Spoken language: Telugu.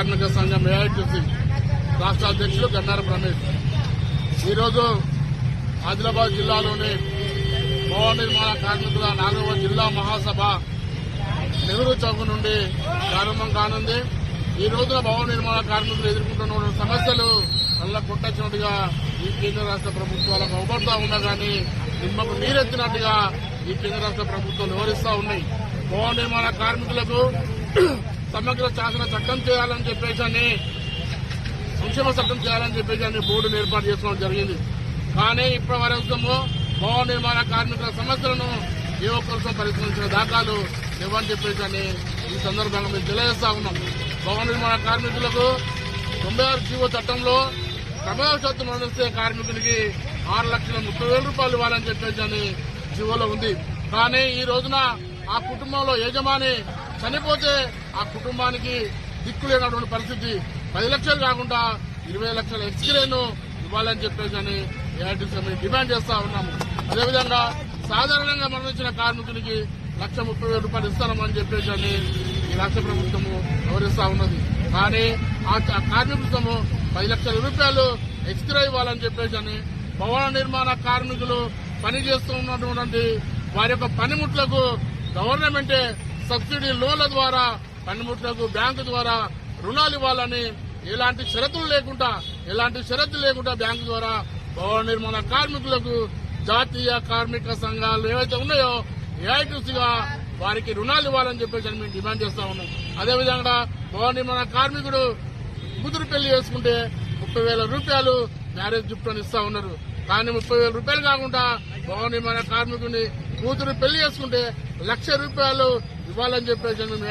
కార్మిక సంఘం ఏఐటీసీ రాష్ట్ర అధ్యక్షులు గన్నారం రమేష్. ఈరోజు ఆదిలాబాద్ జిల్లాలోని భవన నిర్మాణ కార్మికుల నాలుగవ జిల్లా మహాసభ నెహ్రూ చౌక్ నుండి ప్రారంభం కానుంది. ఈ రోజున భవన నిర్మాణ కార్మికులు ఎదుర్కొంటున్న సమస్యలు వల్ల కొట్టచ్చినట్టుగా ఈ కేంద్ర రాష్ట్ర ప్రభుత్వాల అవబడతా ఉన్నా కానీ నిమ్మకు నీరెత్తినట్టుగా ఈ కేంద్ర రాష్ట్ర ప్రభుత్వాలు వివరిస్తా ఉన్నాయి. భవన నిర్మాణ కార్మికులకు సమగ్ర శాసన చట్టం చేయాలని చెప్పేసి అని సంక్షేమ చట్టం చేయాలని చెప్పేసి అని బోర్డును ఏర్పాటు చేసుకోవడం జరిగింది. కానీ ఇప్పటి వరకు భవన నిర్మాణ కార్మికుల సమస్యలను ఏ ఒక్కరితో పరిష్కరించిన దాఖలు ఇవ్వని చెప్పేసి అని ఈ సందర్భంగా మేము తెలియజేస్తా ఉన్నాం. భవన నిర్మాణ కార్మికులకు తొంభై ఆరు జీవో చట్టంలో ప్రమాదవశాత్తు మరణిస్తే కార్మికునికి ఆరు లక్షల ముప్పై వేల రూపాయలు ఇవ్వాలని చెప్పేసి అని జీవోలో ఉంది. కానీ ఈ రోజున ఆ కుటుంబంలో యజమాని చనిపోతే ఆ కుటుంబానికి దిక్కు లేనటువంటి పరిస్థితి. పది లక్షలు కాకుండా ఇరవై లక్షల ఎక్స్రేను ఇవ్వాలని చెప్పేసి అని ఏఐటీసీ మేము డిమాండ్ చేస్తా ఉన్నాము. అదేవిధంగా సాధారణంగా మరణించిన కార్మికునికి లక్ష ముప్పై వేల రూపాయలు ఇస్తామని చెప్పేసి అని ఈ రాష్ట్ర ప్రభుత్వము వివరిస్తా ఉన్నది. కానీ ఆ కార్మికులము పది లక్షల రూపాయలు ఎక్స్రే ఇవ్వాలని చెప్పేసి అని భవన నిర్మాణ కార్మికులు పని చేస్తున్నటువంటి వారి యొక్క పనిముట్లకు గవర్నమెంటే సబ్సిడీ లోన్ల ద్వారా పనిముట్లకు బ్యాంకు ద్వారా రుణాలు ఇవ్వాలని ఎలాంటి షరతులు లేకుండా ఎలాంటి షరతులు లేకుండా బ్యాంకు ద్వారా భవన నిర్మాణ కార్మికులకు జాతీయ కార్మిక సంఘాలు ఏవైతే ఉన్నాయో ఏఐటీసీగా వారికి రుణాలు ఇవ్వాలని చెప్పేసి అని మేము డిమాండ్ చేస్తా ఉన్నాం. అదేవిధంగా భవన నిర్మాణ కార్మికుడు కూతురు పెళ్ళి చేసుకుంటే ముప్పై వేల రూపాయలు మ్యారేజ్ గిఫ్ట్ అని ఇస్తా ఉన్నారు. కానీ ముప్పై వేల రూపాయలు కాకుండా భవన మన కార్మికుని కూతురు పెళ్ళి చేసుకుంటే లక్ష రూపాయలు ఇవ్వాలని చెప్పేసి మేము